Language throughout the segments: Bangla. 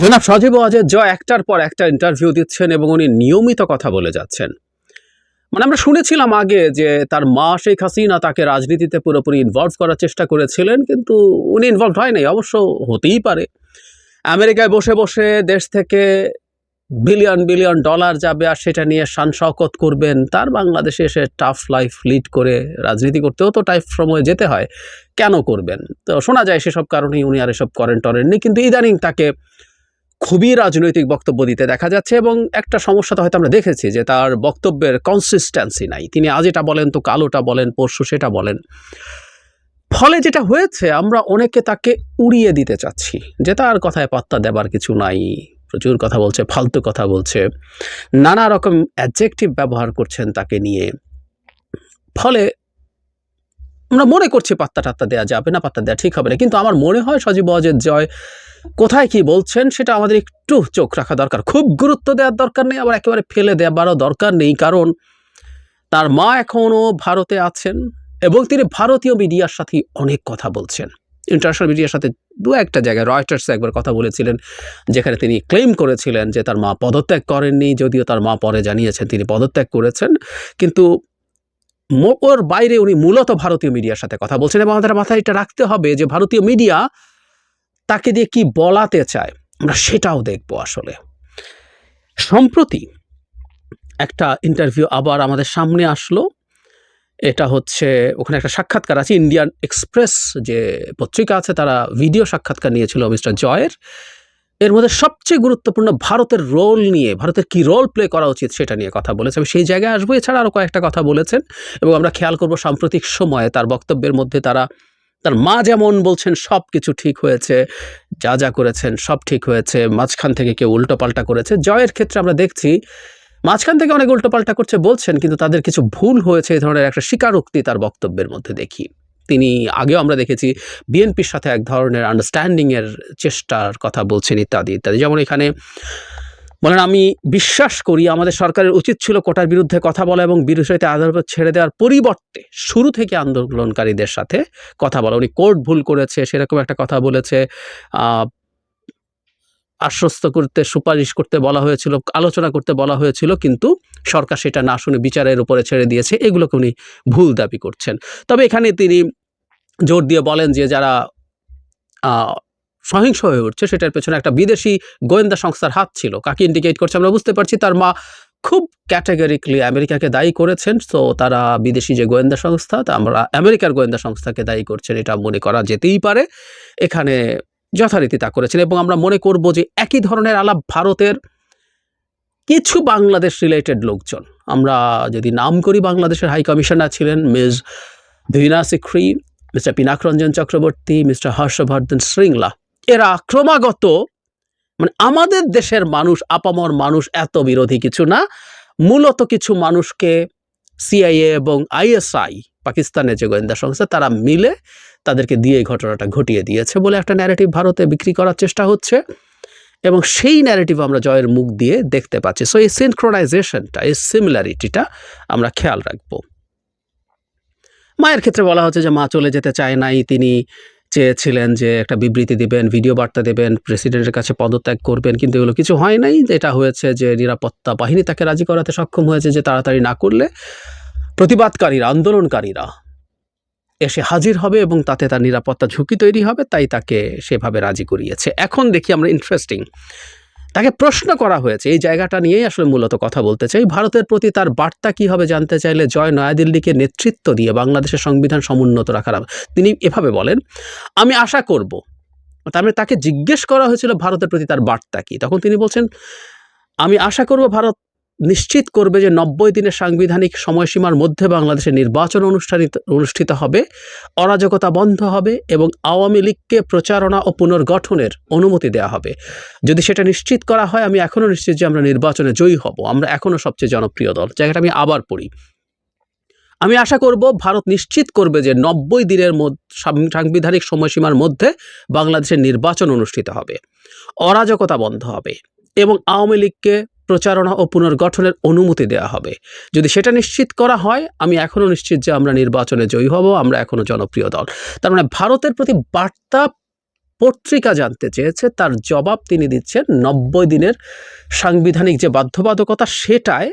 জনাব সজীব ওয়াজেদ জয় একটার পর একটা ইন্টারভিউ দিচ্ছেন এবং উনি নিয়মিত কথা বলে যাচ্ছেন। মানে আমরা শুনেছিলাম আগে যে তার মা শেখ হাসিনা তাকে রাজনীতিতে পুরোপুরি ইনভলভ করার চেষ্টা করেছিলেন, কিন্তু উনি ইনভলভ হয় নাই, অবশ্য হতেই পারে। আমেরিকায় বসে বসে দেশ থেকে বিলিয়ন বিলিয়ন ডলার যাবে আর সেটা নিয়ে শান শওকত করবেন, তার বাংলাদেশে এসে টাফ লাইফ লিড করে রাজনীতি করতেও তো টাইপ সময় যেতে হয়, কেন করবেন? তো শোনা যায় সেসব কারণেই উনি আর এসব করেন টরেননি কিন্তু ইদানিং তাকে খুবই রাজনৈতিক বক্তব্য দিতে দেখা যাচ্ছে এবং একটা সমস্যা তো হয়তো আমরা দেখেছি যে তার বক্তব্যের কনসিস্টেন্সি নাই। তিনি আজ এটা বলেন, তো কালোটা বলেন, পরশু সেটা বলেন। ফলে যেটা হয়েছে, আমরা অনেকে তাকে উড়িয়ে দিতে চাচ্ছি যে তার কথায় পাত্তা দেবার কিছু নাই, প্রচুর কথা বলছে, ফালতু কথা বলছে, নানা রকম অ্যাডজেক্টিভ ব্যবহার করছেন তাকে নিয়ে। ফলে আমরা মনে করছি পাত্তা টাত্তা দেওয়া যাবে না, পাত্তা দেওয়া ঠিক হবে না। কিন্তু আমার মনে হয় সজীব অজের জয় কোথায় কি বলছেন সেটা আমাদের একটু চোখ রাখা দরকার। খুব গুরুত্ব দেওয়ার দরকার নেই, আবার একেবারে ফেলে দেওয়ারও দরকার নেই, কারণ তার মা এখনও ভারতে আছেন এবং তিনি ভারতীয় মিডিয়ার সাথে অনেক কথা বলছেন। ইন্টারন্যাশনাল মিডিয়ার সাথে দু একটা জায়গায়, রয়টার্সে একবার কথা বলেছিলেন, যেখানে তিনি ক্লেম করেছিলেন যে তার মা পদত্যাগ করেননি, যদিও তার মা পরে জানিয়েছেন তিনি পদত্যাগ করেছেন। কিন্তু ওর বাইরে উনি মূলত ভারতীয় মিডিয়ার সাথে কথা বলছেন এবং আমাদের মাথায় এটা রাখতে হবে যে ভারতীয় মিডিয়া তাকে দিয়ে কি বলাতে চায়? আমরা সেটাও দেখব আসলে। সম্প্রতি একটা ইন্টারভিউ আবার আমাদের সামনে আসলো। এটা হচ্ছে, ওখানে একটা সাক্ষাৎকার আছে ইন্ডিয়ান এক্সপ্রেস যে পত্রিকা আছে, তারা ভিডিও সাক্ষাৎকার নিয়েছিল মিস্টার জয়ের। এর মধ্যে সবচেয়ে গুরুত্বপূর্ণ ভারতের রোল নিয়ে, ভারতের কি রোল প্লে করা উচিত সেটা নিয়ে কথা বলেছে। আমি সেই জায়গায় আসব, এছাড়া আরও কয়েকটা কথা বলেছেন। এবং আমরা খেয়াল করব সাম্প্রতিক সময়ে তার বক্তব্যের মধ্যে তারা তার মা যেমন বলছেন সব কিছু ঠিক হয়েছে, যা যা করেছেন সব ঠিক হয়েছে, মাঝখান থেকে কেউ উল্টোপাল্টা করেছে। জয়ের ক্ষেত্রে আমরা দেখছি, মাঝখান থেকে অনেক উল্টোপাল্টা করছে বলছেন, কিন্তু তাদের কিছু ভুল হয়েছে এই ধরনের একটা স্বীকারোক্তি তার বক্তব্যের মধ্যে দেখি। তিনি আগেও আমরা দেখেছি, বিএনপির সাথে এক ধরনের আন্ডারস্ট্যান্ডিংয়ের চেষ্টার কথা বলছেন ইত্যাদি ইত্যাদি। যেমন এখানে বলেন, আমি বিশ্বাস করি আমাদের সরকারের উচিত ছিল কোটার বিরুদ্ধে কথা বলা এবং বিরোধিতা আদালত ছেড়ে দেওয়ার পরিবর্তে শুরু থেকে আন্দোলনকারীদের সাথে কথা বলা। উনি কোর্ট ভুল করেছে, সেরকম একটা কথা বলেছে। আশ্বস্ত করতে, সুপারিশ করতে বলা হয়েছিল, আলোচনা করতে বলা হয়েছিল, কিন্তু সরকার সেটা না শুনে বিচারের উপরে ছেড়ে দিয়েছে, এগুলোকে উনি ভুল দাবি করছেন। তবে এখানে তিনি জোর দিয়ে বলেন যে যারা সহিংস হয়ে উঠছে। সেটার পেছনে একটা বিদেশি গোয়েন্দা সংস্থার হাত ছিল। কাকে ইন্ডিকেট করছে আমরা বুঝতে পারছি। তার মা খুব ক্যাটাগরিকলি আমেরিকাকে দায়ী করেছেন। তো তারা বিদেশি যে গোয়েন্দা সংস্থা, তা আমরা আমেরিকার গোয়েন্দা সংস্থাকে দায়ী করছেন। এটা মনে করা যেতেই পারে। এখানে যথারীতি তা করেছেন এবং আমরা মনে করব যে একই ধরনের আলাপ ভারতের কিছু বাংলাদেশ রিলেটেড লোকজন। আমরা যদি নাম করি, বাংলাদেশের হাই কমিশনার ছিলেন miss Veena Sikri mister Pinak Ranjan Chakravarty mister Harshvardhan Shringla এরা ক্রমাগত মানে আমাদের দেশের মানুষ, আপামর মানুষ এত বিরোধী কিছু না। মূলত কিছু মানুষকে সিআইএ এবং আইএসআই পাকিস্তানের যে গোয়েন্দা সংস্থা, তারা মিলে তাদেরকে দিয়ে এই ঘটনাটা ঘটিয়ে দিয়েছে বলে একটা ন্যারেটিভ ভারতে বিক্রি করার চেষ্টা হচ্ছে। এবং সেই ন্যারেটিভ আমরা জয়ের মুখ দিয়ে দেখতে পাচ্ছি। সো এই সিনক্রোনাইজেশনটা এই সিমিলারিটিটা আমরা খেয়াল রাখব। মায়ের ক্ষেত্রে বলা হচ্ছে যে মা চলে যেতে চায় নাই, তিনি চেয়েছিলেন যে একটা বিবৃতি দেবেন, ভিডিও বার্তা দেবেন, প্রেসিডেন্টের কাছে পদত্যাগ করবেন, কিন্তু এগুলো কিছু হয় নাই। যেটা হয়েছে যে নিরাপত্তা বাহিনী তাকে রাজি করাতে সক্ষম হয়েছে যে তাড়াতাড়ি না করলে প্রতিবাদকারীরা, আন্দোলনকারীরা এসে হাজির হবে এবং তাতে তার নিরাপত্তা ঝুঁকি তৈরি হবে, তাই তাকে সেভাবে রাজি করিয়েছে। এখন দেখি আমরা ইন্টারেস্টিং তাকে প্রশ্ন করা হয়েছে। এই জায়গাটা নিয়েই আসলে মূলত কথা বলতে চাই। ভারতের প্রতি তার বার্তা কী হবে জানতে চাইলে জয় নয়াদিল্লিকে নেতৃত্ব দিয়ে বাংলাদেশের সংবিধান সমুন্নত রাখার তিনি এভাবে বলেন, আমি আশা করব। তার মানে তাকে জিজ্ঞেস করা হয়েছিল ভারতের প্রতি তার বার্তা কী। তখন তিনি বলছেন, আমি আশা করব ভারত নিশ্চিত করবে যে নব্বই দিনের সাংবিধানিক সময়সীমার মধ্যে বাংলাদেশে নির্বাচন অনুষ্ঠানিত, অনুষ্ঠিত হবে, অরাজকতা বন্ধ হবে এবং আওয়ামী লীগকে প্রচারণা ও পুনর্গঠনের অনুমতি দেওয়া হবে। যদি সেটা নিশ্চিত করা হয়, আমি এখনও নিশ্চিত যে আমরা নির্বাচনে জয়ী হব। আমরা এখনও সবচেয়ে জনপ্রিয় দল। জায়গাটা আমি আবার পড়ি। আমি আশা করব ভারত নিশ্চিত করবে যে নব্বই দিনের সাংবিধানিক সময়সীমার মধ্যে বাংলাদেশের নির্বাচন অনুষ্ঠিত হবে। অরাজকতা বন্ধ হবে এবং আওয়ামী লীগকে প্রচারণা ও পুনর্গঠনের অনুমতি দেওয়া হবে। যদি সেটা নিশ্চিত করা হয়, আমি এখনও নিশ্চিত যে আমরা নির্বাচনে জয়ী হব, আমরা এখনও জনপ্রিয় দল। তার মানে ভারতের প্রতি বার্তা পত্রিকা জানতে চেয়েছে, তার জবাব তিনি দিচ্ছেন নব্বই দিনের সাংবিধানিক যে বাধ্যবাধকতা সেটায়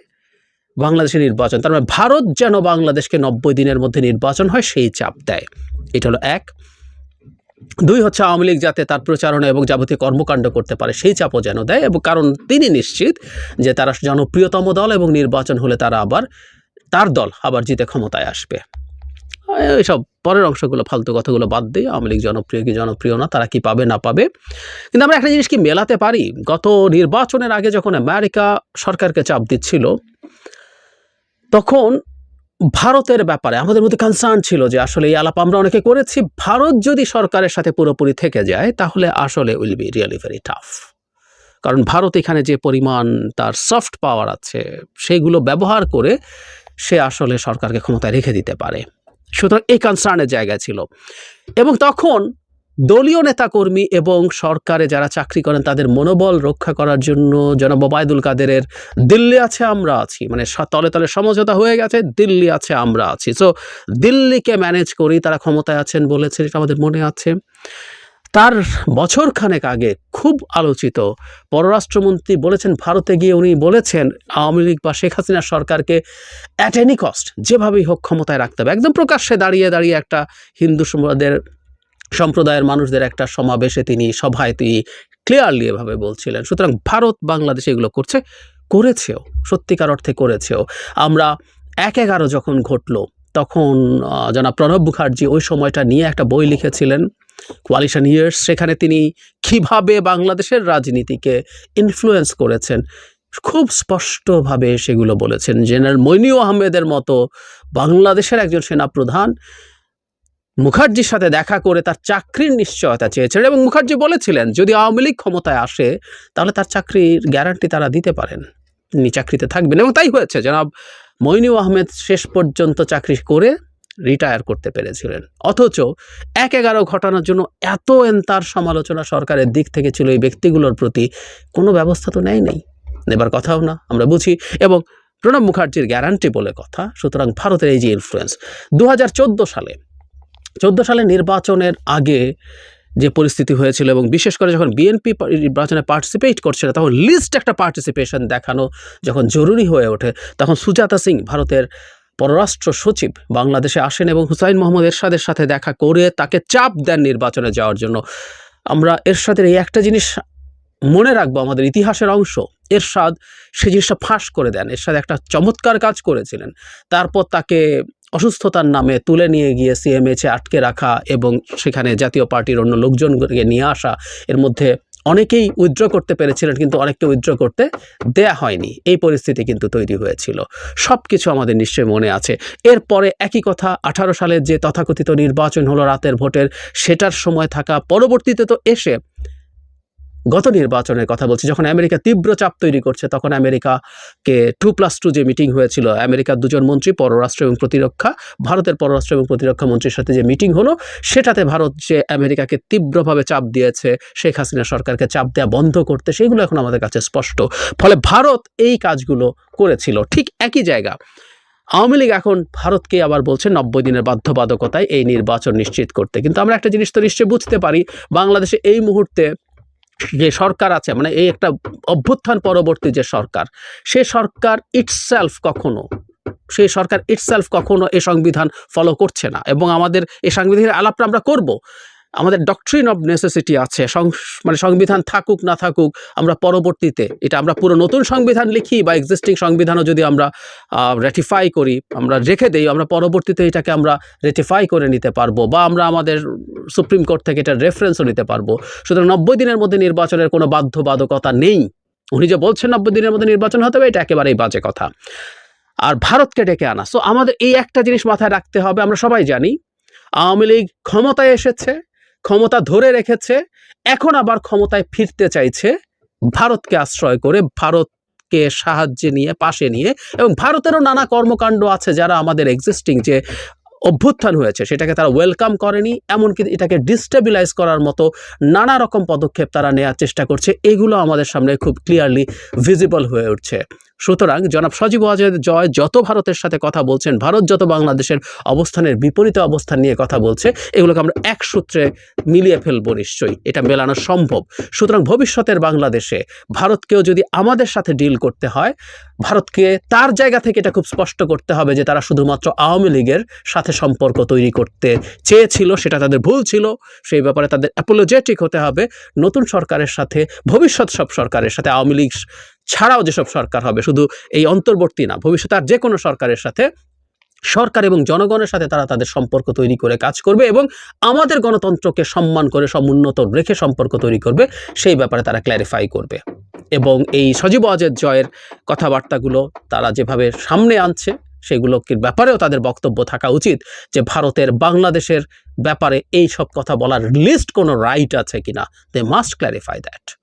বাংলাদেশের নির্বাচন। তার মানে ভারত যেন বাংলাদেশকে নব্বই দিনের মধ্যে নির্বাচন হয়, সেই চাপ দেয়। এটা হলো এক। দুই হচ্ছে আওয়ামী লীগ যাতে তার প্রচারণা এবং যাবতীয় কর্মকাণ্ড করতে পারে, সেই চাপও যেন দেয় এবং কারণ তিনি নিশ্চিত যে তারা জনপ্রিয়তম দল এবং নির্বাচন হলে তারা আবার তার দল আবার জিতে ক্ষমতায় আসবে। এইসব পরের অংশগুলো, ফালতু কথাগুলো বাদ দিয়ে আওয়ামী লীগ জনপ্রিয় কি জনপ্রিয় না, তারা কি পাবে না পাবে। কিন্তু আমরা একটা জিনিস কি মেলাতে পারি? গত নির্বাচনের আগে যখন আমেরিকা সরকারকে চাপ দিচ্ছিল, তখন ভারতের ব্যাপারে আমাদের মধ্যে কনসার্ন ছিল যে আসলে এই আলাপ আমরা অনেকে করেছি, ভারত যদি সরকারের সাথে পুরোপুরি থেকে যায়, তাহলে আসলে will be really very tough. কারণ ভারত এখানে যে পরিমাণ তার সফট পাওয়ার আছে, সেইগুলো ব্যবহার করে সে আসলে সরকারকে ক্ষমতায় রেখে দিতে পারে। সুতরাং এই কনসার্নের জায়গা ছিল। এবং তখন দলীয় নেতাকর্মী এবং সরকারে যারা চাকরি করেন, তাদের মনোবল রক্ষা করার জন্য জনাব ওবায়দুল কাদেরের দিল্লি আছে, আমরা আছি। মানে তলে তলে সমঝোতা হয়ে গেছে, দিল্লি আছে, আমরা আছি। সো দিল্লিকে ম্যানেজ করি তারা ক্ষমতায় আছেন বলেছেন এটা আমাদের মনে আছে। তার বছর খানেক আগে খুব আলোচিত পররাষ্ট্রমন্ত্রী বলেছেন, ভারতে গিয়ে উনি বলেছেন, আওয়ামী লীগ বা শেখ হাসিনা সরকারকে অ্যাট এনি কস্ট যেভাবেই হোক ক্ষমতায় রাখতে হবে। একদম প্রকাশ্যে দাঁড়িয়ে দাঁড়িয়ে একটা হিন্দু সম্প্রদায়ের সম্প্রদায়ের মানুষদের একটা সমাবেশে তিনি সভায় তিনি ক্লিয়ারলি এভাবে বলছিলেন। সুতরাং ভারত বাংলাদেশ এগুলো করছে, করেছেও, সত্যিকার অর্থে করেছেও। আমরা এক এগারো যখন ঘটলো, তখন জনাব প্রণব মুখার্জি ওই সময়টা নিয়ে একটা বই লিখেছিলেন কোয়ালিশন ইয়ার্স সেখানে তিনি কীভাবে বাংলাদেশের রাজনীতিকে ইনফ্লুয়েন্স করেছেন, খুব স্পষ্টভাবে সেগুলো বলেছেন। জেনারেল মইনিউ আহমেদের মতো বাংলাদেশের একজন সেনাপ্রধান মুখার্জির সাথে দেখা করে তার চাকরির নিশ্চয়তা চেয়েছিলেন এবং মুখার্জি বলেছিলেন, যদি আওয়ামী লীগ ক্ষমতায় আসে, তাহলে তার চাকরির গ্যারান্টি তারা দিতে পারেন। তিনি চাকরিতে থাকবেন। এবং তাই হয়েছে, জনাব মইনুল আহমেদ শেষ পর্যন্ত চাকরি করে রিটায়ার করতে পেরেছিলেন। অথচ এক এগারো ঘটনার জন্য এত এন্তার সমালোচনা সরকারের দিক থেকে ছিল, এই ব্যক্তিগুলোর প্রতি কোনো ব্যবস্থা তো নেয় নেই। নেবার কথাও না, আমরা বুঝি। এবং প্রণব মুখার্জির গ্যারান্টি বলে কথা, সুতরাং ভারতের এই যে ইনফ্লুয়েন্স দু হাজার চোদ্দ সালে চোদ্দ সালে নির্বাচনের আগে যে পরিস্থিতি হয়েছিল এবং বিশেষ করে যখন বিএনপি নির্বাচনে পার্টিসিপেট করছিল, তখন লিস্ট একটা পার্টিসিপেশন দেখানো যখন জরুরি হয়ে ওঠে, তখন সুজাতা সিং ভারতের পররাষ্ট্র সচিব বাংলাদেশে আসেন এবং হুসাইন মোহাম্মদ এরশাদের সাথে দেখা করে তাকে চাপ দেন নির্বাচনে যাওয়ার জন্য। আমরা এরশাদের এই একটা জিনিস মনে রাখব, আমাদের ইতিহাসের অংশ। এরশাদ সে জিনিসটা ফাঁস করে দেন। এরশাদ একটা চমৎকার কাজ করেছিলেন। তারপর তাকে অসুস্থতার নামে তুলে নিয়ে গিয়ে সিএমএচে আটকে রাখা এবং সেখানে জাতীয় পার্টির অন্য লোকজনকে নিয়ে আসা, এর মধ্যে অনেকেই উইথড্র করতে পেরেছিলেন কিন্তু অনেককে উইথড্র করতে দেয়া হয়নি। এই পরিস্থিতি কিন্তু তৈরি হয়েছিল। সব কিছু আমাদের নিশ্চয়ই মনে আছে। এরপরে একই কথা, আঠারো সালের যে তথাকথিত নির্বাচন হলো রাতের ভোটের, সেটার সময় থাকা, পরবর্তীতে তো এসে গত নির্বাচনের কথা বলছি, যখন আমেরিকা তীব্র চাপ তৈরি করছে, তখন আমেরিকাকে টু প্লাস টু যে মিটিং হয়েছিল, আমেরিকার দুজন মন্ত্রী, পররাষ্ট্র এবং প্রতিরক্ষা, ভারতের পররাষ্ট্র এবং প্রতিরক্ষা মন্ত্রীর সাথে যে মিটিং হলো, সেটাতে ভারত যে আমেরিকাকে তীব্রভাবে চাপ দিয়েছে, শেখ হাসিনা সরকারকে চাপ দেওয়া বন্ধ করতে, সেগুলো এখন আমাদের কাছে স্পষ্ট। ফলে ভারত এই কাজগুলো করেছিল। ঠিক একই জায়গা। আওয়ামী লীগ এখন ভারতকে আবার বলছে নব্বই দিনের বাধ্যবাধকতায় এই নির্বাচন নিশ্চিত করতে। কিন্তু আমরা একটা জিনিস তো নিশ্চয়ই বুঝতে পারি, বাংলাদেশে এই মুহূর্তে যে সরকার আছে মানে এই একটা অভ্যুত্থান পরবর্তী যে সরকার, সে সরকার ইটসেলফ কখনো সেই সরকার ইটসেলফ কখনো এ সংবিধান ফলো করছে না। এবং আমাদের এ সংবিধানের আলাপটা আমরা করব। আমাদের ডক্ট্রিন অব নেসেসিটি আছে। মানে সংবিধান থাকুক, না থাকুক, আমরা পরবর্তীতে, এটা আমরা পুরো নতুন সংবিধান লিখি বা এক্সিস্টিং সংবিধানও যদি আমরা রেটিফাই করি, আমরা রেখে দেই, আমরা পরবর্তীতে এটাকে আমরা রেটিফাই করে নিতে পারব বা আমরা আমাদের সুপ্রিম কোর্ট থেকে এটা রেফারেন্সও নিতে পারব। সুতরাং নব্বই দিনের মধ্যে নির্বাচনের কোনো বাধ্যবাধকতা নেই। উনি যে বলছেন নব্বই দিনের মধ্যে নির্বাচন হতে হবে, এটা একেবারেই বাজে কথা। আর ভারতকে ডেকে আনা। সো আমাদের এই একটা জিনিস মাথায় রাখতে হবে, আমরা সবাই জানি, আওয়ামী লীগ ক্ষমতায় এসেছে ক্ষমতা ধরে রেখেছে, এখন আবার ক্ষমতায় ফিরতে চাইছে, ভারতকে আশ্রয় করে, ভারতকে সাহায্যে নিয়ে, পাশে নিয়ে, এবং ভারতেরও নানা কর্মকাণ্ড আছে যারা আমাদের এক্সিস্টিং যে অভ্যুত্থান হয়েছে। সেটাকে তারা ওয়েলকাম করেনি, এমনকি এটাকে ডিস্টেবিলাইজ করার মতো নানা রকম পদক্ষেপ তারা নেওয়ার চেষ্টা করছে। এগুলো আমাদের সামনে খুব ক্লিয়ারলি ভিজিবল হয়ে উঠছে। সুতরাং জনাব সজীব ওয়াজেদ জয় যত ভারতের সাথে কথা বলছেন, ভারত যত বাংলাদেশের অবস্থানের বিপরীত অবস্থান নিয়ে কথা বলছে, এগুলোকে আমরা এক সূত্রে মিলিয়ে ফেলব নিশ্চয়ই। এটা মেলানো সম্ভব। সুতরাং ভবিষ্যতের বাংলাদেশে ভারতকেও যদি আমাদের সাথে ডিল করতে হয়, ভারতকে তার জায়গা থেকে এটা খুব স্পষ্ট করতে হবে যে তারা শুধুমাত্র আওয়ামী লীগের সাথে সম্পর্ক তৈরি করতে চেয়েছিল, সেটা তাদের ভুল ছিল, সেই ব্যাপারে তাদের অ্যাপোলোজেটিক হতে হবে। নতুন সরকারের সাথে, ভবিষ্যৎ সব সরকারের সাথে, আওয়ামী লীগ ছাড়াও যেসব সরকার হবে, শুধু এই অন্তর্বর্তী না, ভবিষ্যতে আর যে কোনো সরকারের সাথে, সরকার এবং জনগণের সাথে তারা তাদের সম্পর্ক তৈরি করে কাজ করবে এবং আমাদের গণতন্ত্রকে সম্মান করে, সমুন্নত রেখে সম্পর্ক তৈরি করবে, সেই ব্যাপারে তারা ক্ল্যারিফাই করবে। এবং এই সজীব অজের জয়ের কথাবার্তাগুলো তারা যেভাবে সামনে আনছে সেগুলোর ব্যাপারেও তাদের বক্তব্য থাকা উচিত যে ভারতের বাংলাদেশের ব্যাপারে এই সব কথা বলার লিস্ট কোনো রাইট আছে কিনা? They must clarify that